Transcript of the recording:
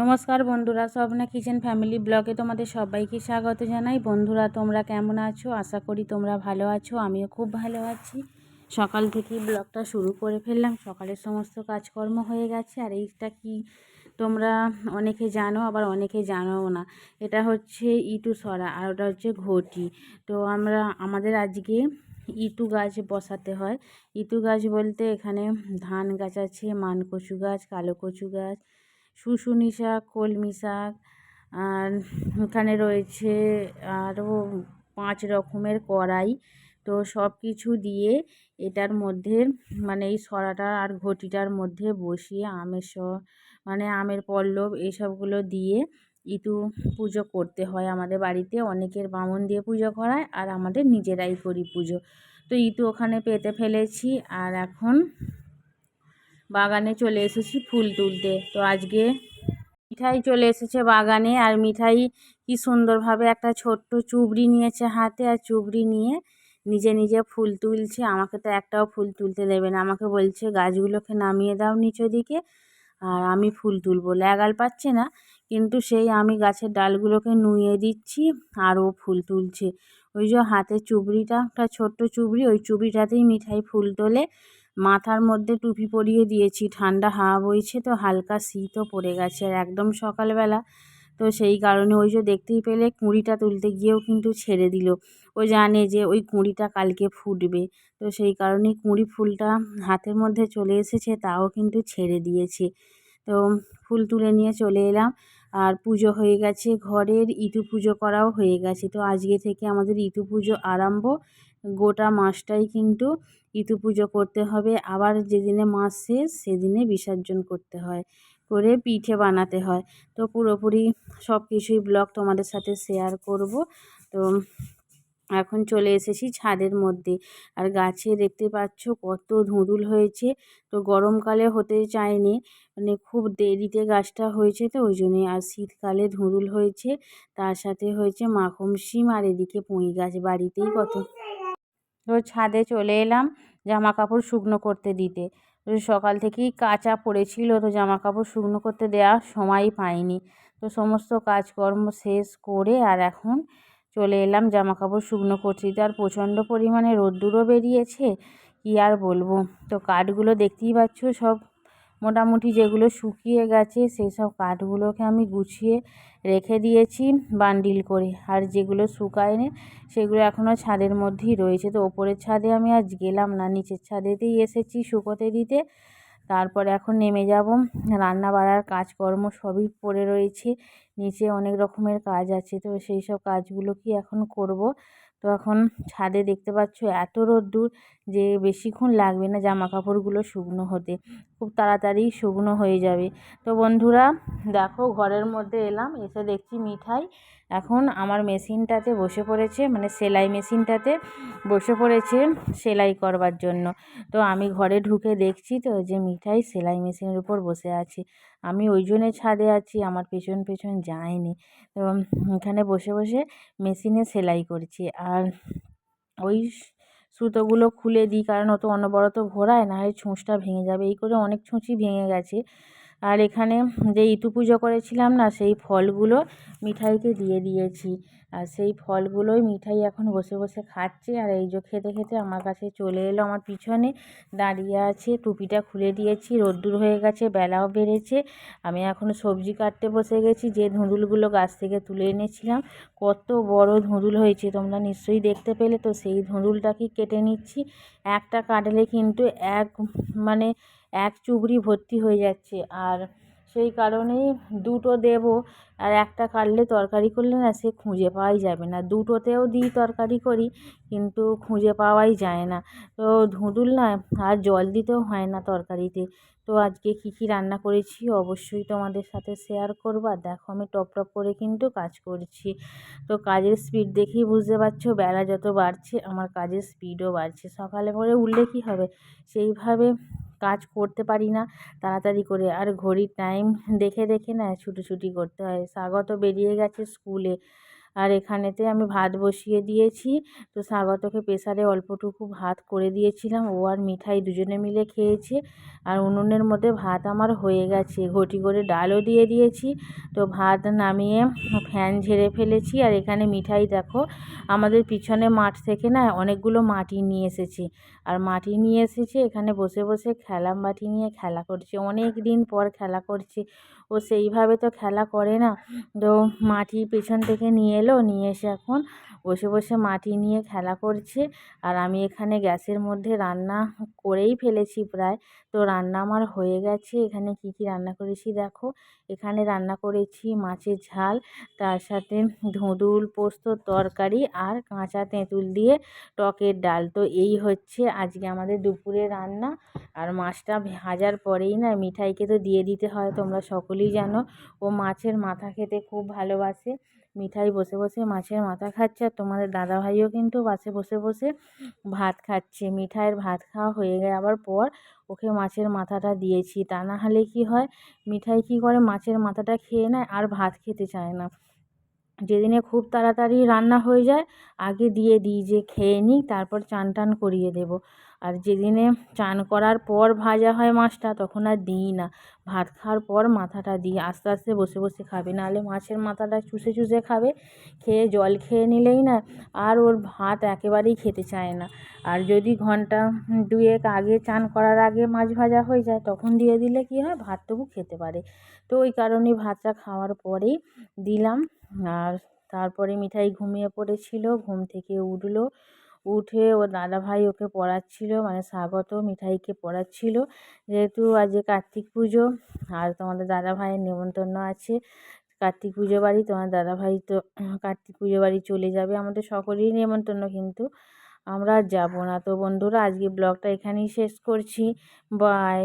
নমস্কার বন্ধুরা, Swapna kitchen family ব্লগে তোমাদের সবাইকে স্বাগত জানাই। বন্ধুরা, তোমরা কেমন আছো? আশা করি তোমরা ভালো আছো, আমিও খুব ভালো আছি। সকাল থেকেই ব্লগটা শুরু করে ফেললাম সকালের সমস্ত কাজকর্ম হয়ে গেছে। আর এইটা কি তোমরা অনেকে জানো, আবার অনেকে জানোও না। এটা হচ্ছে ইটু সরা আর ওটা হচ্ছে ঘটি। তো আমরা, আমাদের আজকে ইটু গাছ বসাতে হয়। ইটু গাছ বলতে এখানে ধান গাছ আছে, মানকচু গাছ কালো কচু গাছ শুশুনি শাক, কলমি শাক, আর এখানে রয়েছে আরও পাঁচ রকমের কড়াই। তো সব কিছু দিয়ে এটার মধ্যে মানে এই সরাটা আর ঘটিটার মধ্যে বসিয়ে আমের স মানে আমের পল্লব এইসবগুলো দিয়ে ইতু পুজো করতে হয় আমাদের বাড়িতে। অনেকের বামন দিয়ে পুজো করায় আর আমাদের নিজেরাই করি পুজো। তো ইতু ওখানে পেতে ফেলেছি আর এখন বাগানে চলে এসেছি ফুল তুলতে। তো আজকে মিঠাই চলে এসেছে বাগানে আর মিঠাই কি সুন্দরভাবে একটা ছোট্ট চুবড়ি নিয়েছে হাতে আর চুবড়ি নিয়ে নিজে নিজে ফুল তুলছে। আমাকে তো একটাও ফুল তুলতে দেবে না। আমাকে বলছে, গাছগুলোকে নামিয়ে দাও নিচের দিকে আর আমি ফুল তুলবো। ল্যাগাল পাচ্ছে না, কিন্তু সেই আমি গাছের ডালগুলোকে নুয়ে দিচ্ছি আর ও ফুল তুলছে। ওই যে হাতে চুবড়িটা, একটা ছোট্ট চুবড়ি, ওই চুবড়িটাতেই মিঠাই ফুল তোলে। মাথার মধ্যে টুপি পরিয়ে দিয়েছি, ঠান্ডা হাওয়া বইছে তো হালকা শীতও পড়ে গেছে আর একদম সকালবেলা। তো সেই কারণে ওই যে দেখতেই পেলে কুঁড়িটা তুলতে গিয়েও কিন্তু ছেড়ে দিল। ও জানে যে ওই কুঁড়িটা কালকে ফুটবে। তো সেই কারণেই কুঁড়ি ফুলটা হাতের মধ্যে চলে এসেছে, তাও কিন্তু ছেড়ে দিয়েছে। তো ফুল তুলে নিয়ে চলে এলাম। আর পুজো হয়ে গেছে, ঘরের ইটু পুজো করাও হয়ে গেছে। তো আজকে থেকে আমাদের ইটু পুজো আরম্ভ। গোটা মাসটাই কিন্তু ইতু পুজো করতে হবে। আবার যেদিনে মাস শেষ, সেদিনে বিসর্জন করতে হয়, করে পিঠে বানাতে হয়। তো পুরোপুরি সব কিছুই ব্লগ তোমাদের সাথে শেয়ার করব। তো এখন চলে এসেছি ছাদের মধ্যে। আর গাছে দেখতে পাচ্ছ কত ধুঁদুল হয়েছে। তো গরমকালে হতে চায়নি মানে খুব দেরিতে গাছটা হয়েছে তো ওই জন্যে আর শীতকালে ধুঁদুল হয়েছে। তার সাথে হয়েছে মাখন শিম আর এদিকে পুঁই গাছ, বাড়িতেই কত তো ছাদে চলে এলাম জামা কাপড় শুকনো করতে দিতে। তো সকাল থেকেই কাঁচা পড়েছিল, তো জামা কাপড় শুকনো করতে দেওয়ার সময় পাইনি। তো সমস্ত কাজকর্ম শেষ করে আর এখন চলে এলাম জামা কাপড় শুকনো করতে আর প্রচণ্ড পরিমাণে রোদ্দুরও বেরিয়েছে, কি আর বলব? তো কাঠগুলো দেখতেই পাচ্ছ সব মোটামুটি যেগুলো শুকিয়ে গেছে সেই সব কাঠগুলোকে আমি গুছিয়ে রেখে দিয়েছি বান্ডিল করে। আর যেগুলো শুকায়নি, সেগুলো এখনও ছাদের মধ্যেই রয়েছে। তো ওপরের ছাদে আমি আজ গেলাম না, নিচের ছাদেতেই এসেছি শুকোতে দিতে। তারপরে এখন নেমে যাব। রান্না বাড়ার কাজকর্ম সবই পড়ে রয়েছে, নিচে অনেক রকমের কাজ আছে। তো সেই সব কাজগুলো কি এখন করব? তো এখন ছাদে দেখতে পাচ্ছ এত রোদ্দুর যে বেশিক্ষণ লাগবে না জামা কাপড়গুলো শুকনো হতে। খুব তাড়াতাড়ি শুকনো হয়ে যাবে। তো বন্ধুরা, দেখো ঘরের মধ্যে এলাম, এসে দেখছি মিঠাই। এখন আমার মেশিনটাতে বসে পড়েছে মানে সেলাই মেশিনটাতে বসে পড়েছে সেলাই করবার জন্য। তো আমি ঘরে ঢুকে দেখছি তো যে মিঠাই সেলাই মেশিনের উপর বসে আছে। আমি ওই জন্যে ছাদে আছি, আমার পেছন পেছন যায়নি। তো এখানে বসে বসে মেশিনে সেলাই করছি। আর ওই সুতোগুলো খুলে দিই, কারণ অত অনবরত ঘোরায় না হয় ছুঁচটা ভেঙে যাবে। এই করে অনেক ছুঁচই ভেঙে গেছে। আর এখানে যে ইতু পুজো করেছিলাম না, সেই ফলগুলো মিঠাইকে দিয়ে দিয়েছি। আর সেই ফলগুলোই মিঠাই এখন বসে বসে খাচ্ছে। আর এই যে খেতে খেতে আমার কাছে চলে এলো আমার পিছনে। দাঁড়িয়ে আছে, টুপিটা খুলে দিয়েছি, রোদ্দুর হয়ে গেছে, বেলাও বেড়েছে। আমি এখন সবজি কাটতে বসে গেছি, যে ধুঁদুলগুলো গাছ থেকে তুলে এনেছিলাম। কত বড় ধুঁদুল হয়েছে, তোমরা নিশ্চয়ই দেখতে পেলে। তো সেই ধুঁদুলটাকে কেটে নিচ্ছি? একটা কাটলে কিন্তু এক মানে এক চুবড়ি ভর্তি হয়ে যাচ্ছে। আর সেই কারণেই দুটো দেবো, আর একটা কাটলে তরকারি করলে না সে খুঁজে পাওয়াই যাবে না। দুটোতেও দিই তরকারি করি, কিন্তু খুঁজে পাওয়াই যায় না। তো ধুঁদুল না আর জল দিতেও হয় না তরকারিতে। তো আজকে কী কী রান্না করেছি অবশ্যই তোমাদের সাথে শেয়ার করব। আর দেখো আমি টপ টপ করে কিন্তু কাজ করছি। তো কাজের স্পিড দেখেই বুঝতে পারছ, বেলা যত বাড়ছে, আমার কাজের স্পিডও বাড়ছে। সকালে করে উঠলে কী হবে? সেইভাবে কাজ করতে পারি না। তাড়াতাড়ি করে আর ঘড়ির টাইম দেখে দেখে না ছুটোছুটি করতে হয়। স্বাগত বেরিয়ে গেছে স্কুলে আর এখানেতে আমি ভাত বসিয়ে দিয়েছি। তো স্বাগতকে প্রেসারে অল্পটুকু ভাত করে দিয়েছিলাম। ও আর মিঠাই দুজনে মিলে খেয়েছে। আর উনুনের মধ্যে ভাত আমার হয়ে গেছে। ঘটি করে ডালও দিয়ে দিয়েছি। তো ভাত নামিয়ে ফ্যান ঝেড়ে ফেলেছি। আর এখানে মিঠাই দেখো, আমাদের পিছনে মাঠ থেকে না অনেকগুলো মাটি নিয়ে এসেছে। আর মাটি নিয়ে এসেছে, এখানে বসে বসে খেলা মাটি নিয়ে খেলা করছে। অনেক দিন পর খেলা করছে। ও সেইভাবে তো খেলা করে না। তো মাটি পেছন থেকে নিয়ে এলো নিয়ে এসে এখন বসে বসে মাটি নিয়ে খেলা করছে। আর আমি এখানে গ্যাসের মধ্যে রান্না করেই ফেলেছি প্রায়। তো রান্না আমার হয়ে গেছে। এখানে কি কি রান্না করেছি দেখো? এখানে রান্না করেছি মাছের ঝাল, তার সাথে ধুঁদুল পোস্তর তরকারি আর কাঁচা তেঁতুল দিয়ে টকের ডাল। তো এই হচ্ছে আজকে আমাদের দুপুরে রান্না। আর মাছটা ভাজার পরেই না মিঠাইকে তো দিয়ে দিতে হয়, তোমরা সকলেই জানো। ও মাছের মাথা খেতে খুব ভালোবাসে। মিঠাই বসে বসে মাছের মাথা খাচ্ছে আর তোমাদের দাদাভাইও কিন্তু পাশে বসে বসে ভাত খাচ্ছে। মিঠাইয়ের ভাত খাওয়া হয়ে যাওয়ার পর ওকে মাছের মাথাটা দিয়েছি। তা না হলে কী হয়? মিঠাই কী করে মাছের মাথাটা খেয়ে নেয় আর ভাত খেতে চায় না। যেদিনে খুব তাড়াতাড়ি রান্না হয়ে যায়, আগে দিয়ে দিই যে খেয়ে নিই, তারপর চান টান করিয়ে দেবো। আর যেদিনে চান করার পর ভাজা হয় মাছটা, তখন আর দিই না। ভাত খাওয়ার পর মাথাটা দিই। আস্তে আস্তে বসে বসে খাবে। নাহলে মাছের মাথাটা চুষে চুষে খাবে। খেয়ে জল খেয়ে নিলেই না আর ওর ভাত একেবারেই খেতে চায় না। আর যদি ঘণ্টা দুয়েক আগে চান করার আগে মাছ ভাজা হয়ে যায়, তখন দিয়ে দিলে কী হয়? ভাত তবু খেতে পারে। তো ওই কারণে ভাতটা খাওয়ার পরেই দিলাম। আর তারপরে মিঠাই ঘুমিয়ে পড়েছিল। ঘুম থেকে উঠল। উঠে ওর দাদাভাই ওকে পড়াচ্ছিল মানে স্বাগত মিঠাইকে পড়াচ্ছিল। যেহেতু আজকে কার্তিক পুজো, আর তোমাদের দাদাভাইয়ের নেমন্তন্ন আছে। কার্তিক পুজো বাড়ি, তোমার দাদাভাই তো কার্তিক পুজো বাড়ি চলে যাবে, আমাদের সকলেরই নেমন্তন্ন কিন্তু আমরা যাব যাব না। তো বন্ধুরা, আজকে ব্লগটা এখানেই শেষ করছি। বাই